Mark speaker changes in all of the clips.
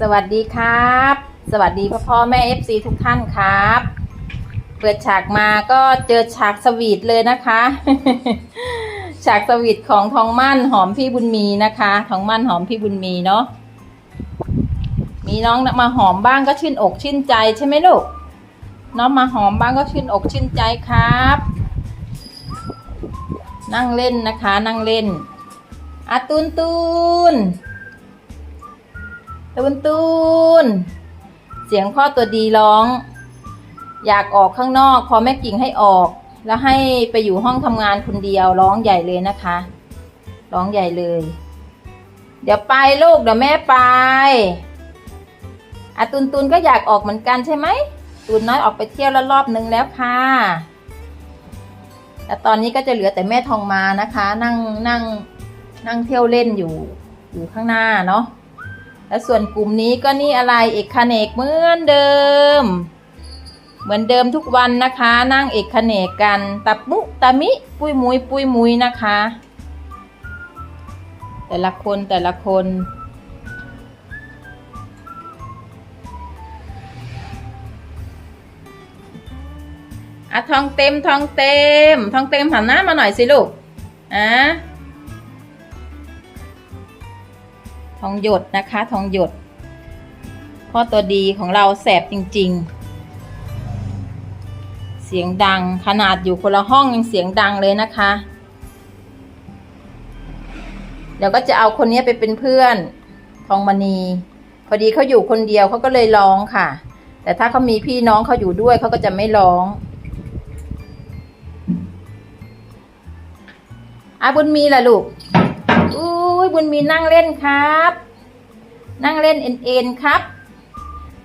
Speaker 1: สวัสดีครับ สวัสดีพ่อพ่อแม่ FC ทุกท่านครับ เปิดฉากมาก็เจอฉากสวีทเลยนะคะ ฉากสวีทของทองมั่นหอมพี่บุญมีนะคะทองมั่นหอมพี่บุญมีเนาะมีน้องมาหอมบ้างก็ชื่นอกชื่นใจใช่ไหมลูกน้องมาหอมบ้างก็ชื่นอกชื่นใจครับ นั่งเล่นนะคะ นั่งเล่น อาตูนตูนตูนตูน เสียงพ่อตัวดีร้อง อยากออกข้างนอก พอแม่กิ่งให้ออก แล้วให้ไปอยู่ห้องทำงานคนเดียวร้องใหญ่เลยนะคะ ร้องใหญ่เลย เดี๋ยวไปลูกเดี๋ยวแม่ไปอาตุนตุนก็อยากออกเหมือนกันใช่ไหมตุนน้อยออกไปเที่ยวแล้วรอบนึงแล้วค่ะแต่ตอนนี้ก็จะเหลือแต่แม่ทองมานะคะ นั่งนั่ง นั่งเที่ยวเล่นอยู่อยู่ข้างหน้าเนาะแล้วส่วนกลุ่มนี้ก็นี่อะไรเอกคเนกเหมือนเดิม เหมือนเดิมทุกวันนะคะ นั่งเอกคเนกกันตับมุตามิ ปุยมุยปุยมุยนะคะ แต่ละคนแต่ละคนอะทองเต็มทองเต็ม ทองเต็มหันหน้ามาหน่อยสิลูกอะ องหยดนะคะ ทองหยดพ่อตัวดีของเราแสบจริง ๆ เสียงดังขนาดอยู่คนละห้องยังเสียงดังเลยนะคะ เดี๋ยวก็จะเอาคนนี้ไปเป็นเพื่อนทองมณี พอดีเขาอยู่คนเดียวเขาก็เลยร้องค่ะ แต่ถ้าเขามีพี่น้องเขาอยู่ด้วยเขาก็จะไม่ร้องอาบุญมีล่ะลูกอุ้ ยบุญมีนั่งเล่นครับ นั่งเล่นเอ็นเอ็นครับ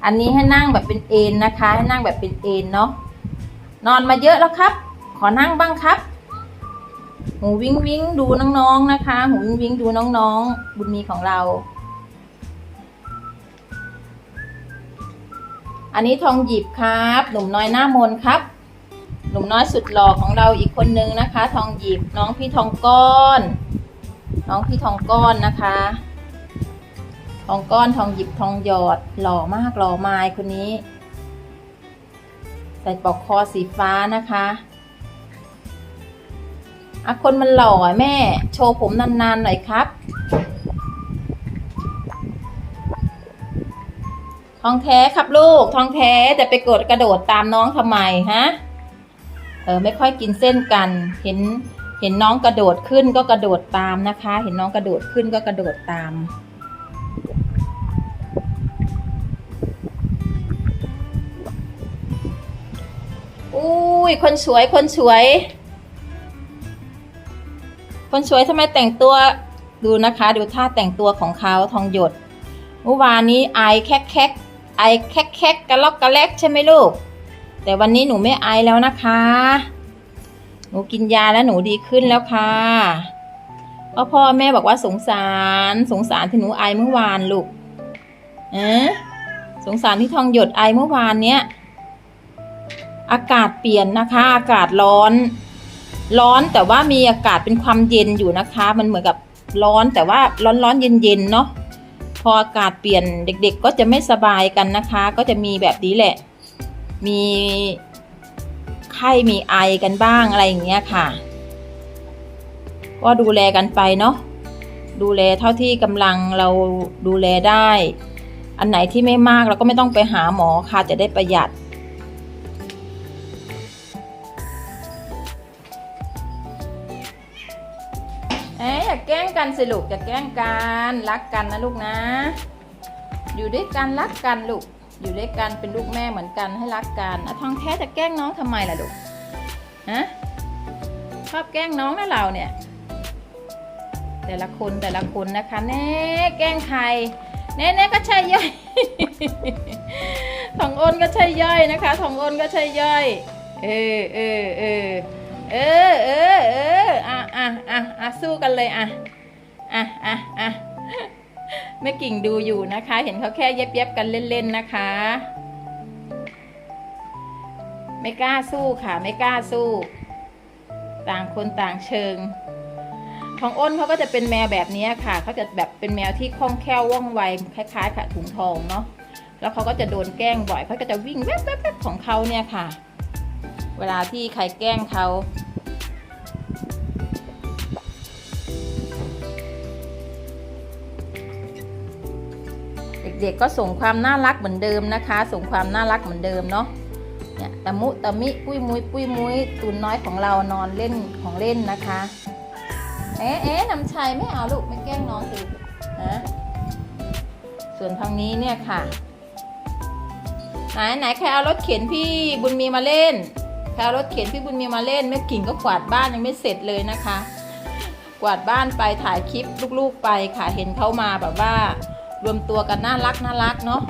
Speaker 1: อันนี้ให้นั่งแบบเป็นเอ็นนะคะ ให้นั่งแบบเป็นเอ็นเนาะ นอนมาเยอะแล้วครับ ขอนั่งบ้างครับ หูวิงวิงดูน้องๆนะคะ หูวิงวิงดูน้องๆ บุญมีของเรา อันนี้ทองหยิบครับ หนุ่มน้อยหน้ามนครับหนุ่มน้อยสุดหล่อของเราอีกคนนึงนะคะ ทองหยิบน้องพี่ทองก้อน น้องพี่ทองก้อนนะคะ ทองก้อนทองหยิบทองหยอดหล่อมากหล่อไม้คนนี้ ใส่ปลอกคอสีฟ้านะคะอะคนมันหล่ออแม่ โชว์ผมนานๆหน่อยครับ ทองแท้ครับลูก ทองแท้แต่ไปกดกระโดดตามน้องทำไมฮะ เออไม่ค่อยกินเส้นกัน เห็น เห็นน้องกระโดดขึ้นก็กระโดดตามนะคะ เห็นน้องกระโดดขึ้นก็กระโดดตาม อุ้ย คนสวย คนสวย คนสวยทำไมแต่งตัว ดูนะคะ ดูท่าแต่งตัวของเขาทองหยด เมื่อวานนี้ไอแคกแคกไอแคกแคกกระลอกกระแลกใช่ไหมลูก แต่วันนี้หนูไม่ไอแล้วนะคะ หนูกินยาแล้วหนูดีขึ้นแล้วค่ะเพราะพ่อแม่บอกว่าสงสาร สงสารที่หนูไอเมื่อวานลูกเอะสงสารที่ทองหยดไอเมื่อวานเนี้ย อากาศเปลี่ยนนะคะ อากาศร้อน ร้อนแต่ว่ามีอากาศเป็นความเย็นอยู่นะคะ มันเหมือนกับร้อนแต่ว่าร้อนร้อนเย็นเย็นเนาะ พออากาศเปลี่ยนเด็ก ๆ ก็จะไม่สบายกันนะคะ ก็จะมีแบบนี้แหละ มี ไข้มีไอกันบ้างอะไรอย่างเงี้ยค่ะ ก็ดูแลกันไปเนาะดูแลเท่าที่กำลังเราดูแลได้ อันไหนที่ไม่มากเราก็ไม่ต้องไปหาหมอค่ะจะได้ประหยัด เอ๊ะอย่าแกล้งกันสิลูกอย่าแกล้งกันรักกันนะลูกนะ อยู่ด้วยกันรักกันลูก อยู่ด้วยกันเป็นลูกแม่เหมือนกันให้รักกันอะทองแท้จะแกล้งน้องทำไมล่ะลูกฮะชอบแกล้งน้องนะเราเนี่ย แต่ละคนแต่ละคนนะคะแน่แกล้งใครแน่แน่ก็ใช่ย่อยทองอ้นก็ใช่ย่อยนะคะทองอ้นก็ใช่ย่อย เออเออเออเออเออเอออะอะอะอะสู้กันเลยอะอะอะอะ แม่กิ่งดูอยู่นะคะ เห็นเขาแค่เย็บเย็บกันเล่นๆนะคะ ไม่กล้าสู้ค่ะ ไม่กล้าสู้ ต่างคนต่างเชิง ของอ้นเขาก็จะเป็นแมวแบบนี้ค่ะเขาจะแบบเป็นแมวที่คล่องแคล่วว่องไวคล้ายๆกับถุงทองเนาะแล้วเขาก็จะโดนแกล้งบ่อยเขาก็จะวิ่งแวบๆของเขาเนี่ยค่ะ เวลาที่ใครแกล้งเขา ด็กๆก็ส่งความน่ารักเหมือนเดิมนะคะ ส่งความน่ารักเหมือนเดิมเนาะเนี่ยตะมุตะมิปุ้ยมุยปุ้ยมุยตูนน้อยของเรานอนเล่นของเล่นนะคะเอ๊ะเอ๊ะนำชัยไม่เอาลูกไม่แกล้งน้องสินะส่วนทางนี้เนี่ยค่ะ ไหนไหนใครเอารถเข็นพี่บุญมีมาเล่นใครเอารถเข็นพี่บุญมีมาเล่นแม่กิ่งก็กวาดบ้านยังไม่เสร็จเลยนะคะ กวาดบ้านไปถ่ายคลิปลูกๆไปค่ะเห็นเขามาแบบว่า รวมตัวกันน่ารักน่ารักเนาะ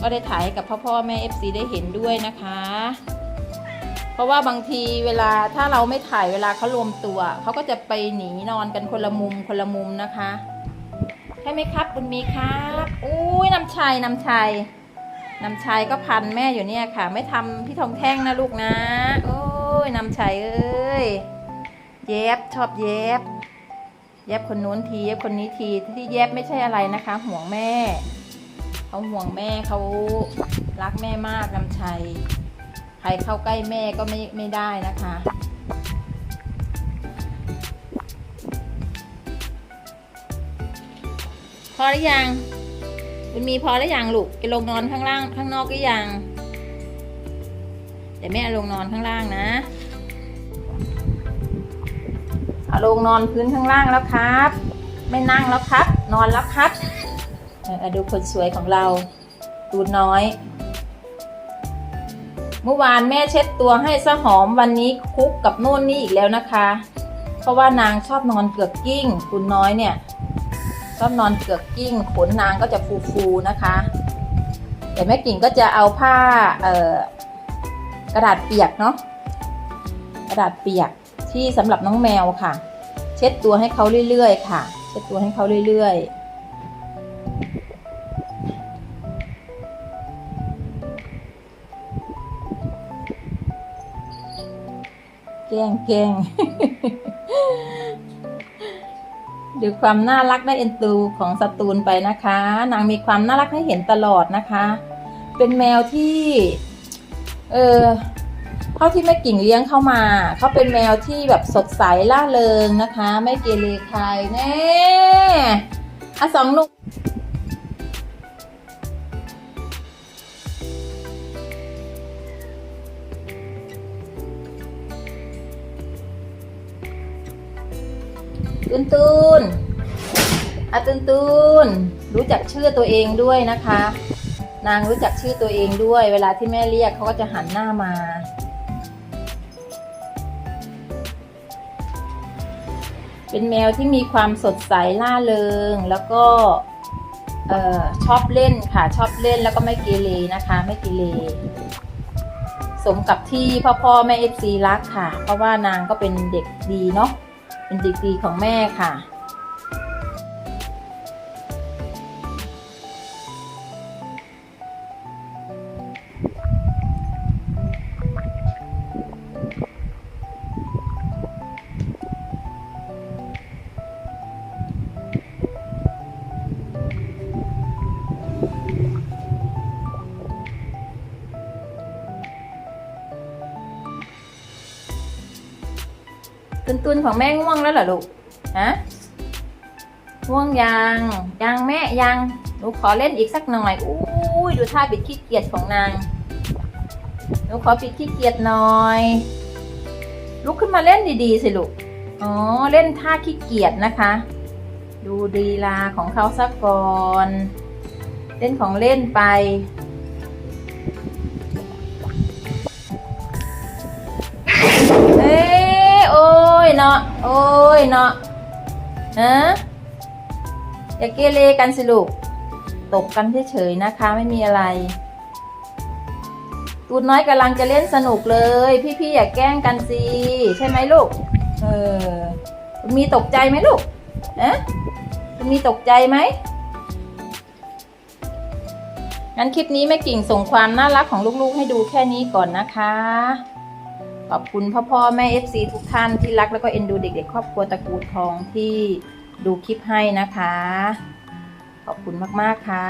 Speaker 1: ก็ได้ถ่ายกับพ่อพ่อแม่ FC ได้เห็นด้วยนะคะ เพราะว่าบางทีเวลาถ้าเราไม่ถ่ายเวลาเขารวมตัวเขาก็จะไปหนีนอนกันคนละมุมคนละมุมนะคะใช่ไหมครับบุญมีครับอุ้ยน้ำชัยน้ำชัยน้ำชัยก็พันแม่อยู่เนี่ยค่ะ ไม่ทำพี่ทองแท่งนะลูกนะ โอ้ยน้ำชัยเอ้ยเย็บชอบเย็บ เย็บคนนู้นทีเย็บคนนี้ทีที่เย็บไม่ใช่อะไรนะคะ ห่วงแม่เขาห่วงแม่เขารักแม่มากนำชัย ใครเข้าใกล้แม่ก็ไม่ไม่ได้นะคะพอหรือยังมันมีพอหรือยังลูกไปลงนอนข้างล่างข้างนอกหรือยังแต่แม่ลงนอนข้างล่างนะ ลงนอนพื้นข้างล่างแล้วครับ ไม่นั่งแล้วครับ นอนแล้วครับดูคนสวยของเราตูนน้อย เมื่อวานแม่เช็ดตัวให้สะหอมวันนี้คุกกับโน่นนี่อีกแล้วนะคะ เพราะว่านางชอบนอนเกือกกิ้ง คุณน้อยเนี่ย ชอบนอนเกือกกิ้ง ขนนางก็จะฟูๆนะคะแต่แม่กิ่งก็จะเอาผ้าเกระดาษเปียกเนาะกระดาษเปียก ที่สำหรับน้องแมวค่ะ เช็ดตัวให้เขาเรื่อยๆ ค่ะ เช็ดตัวให้เขาเรื่อยๆแกงแกงดูความน่ารักและเอ็นตูของสตูนไปนะคะ นางมีความน่ารักให้เห็นตลอดนะคะ เป็นแมวที่ เออ เท่าที่แม่กิ่งเลี้ยงเข้ามา เขาเป็นแมวที่แบบสดใสล่าเริงนะคะ ไม่เกเรใครแน่อะสองหนุ่มตูนตูนอาตูนตูนรู้จักชื่อตัวเองด้วยนะคะ นางรู้จักชื่อตัวเองด้วย เวลาที่แม่เรียกเขาก็จะหันหน้ามา เป็นแมวที่มีความสดใสล่าเริง แล้วก็ชอบเล่นค่ะชอบเล่นแล้วก็ไม่เกเรนะคะ ไม่เกเรสมกับที่พ่อพ่อแม่เอฟซีรักค่ะ เพราะว่านางก็เป็นเด็กดีเนาะเป็นเด็กดีของแม่ค่ะ ตุนของแม่ง่วงแล้วเหรอลูก ฮะ ง่วงยัง ยังแม่ยัง หนูขอเล่นอีกสักหน่อยอุ้ยดูท่าปิดขี้เกียจของนาง หนูขอปิดขี้เกียจหน่อย ลุกขึ้นมาเล่นดีๆสิลูก อ๋อ เล่นท่าขี้เกียจนะคะ ดูดีลาของเขาสักก่อน เล่นของเล่นไป ยเนาะฮะอย่าเกเรกันสิลูก ตกกันเฉยๆนะคะ ไม่มีอะไร ตูนน้อยกำลังจะเล่นสนุกเลย พี่ๆอย่าแกล้งกันสิใช่ไหมลูก เออ มีตกใจไหมลูกฮะมีตกใจไหมงั้นคลิปนี้แม่กิ่งส่งความน่ารักของลูกๆ ให้ดูแค่นี้ก่อนนะคะ ขอบคุณพ่อพ่อแม่ FC ทุกท่านที่รักแล้วก็เอ็นดูเด็กๆ ครอบครัวตระกูลทองที่ดูคลิปให้นะคะ ขอบคุณมากๆค่ะ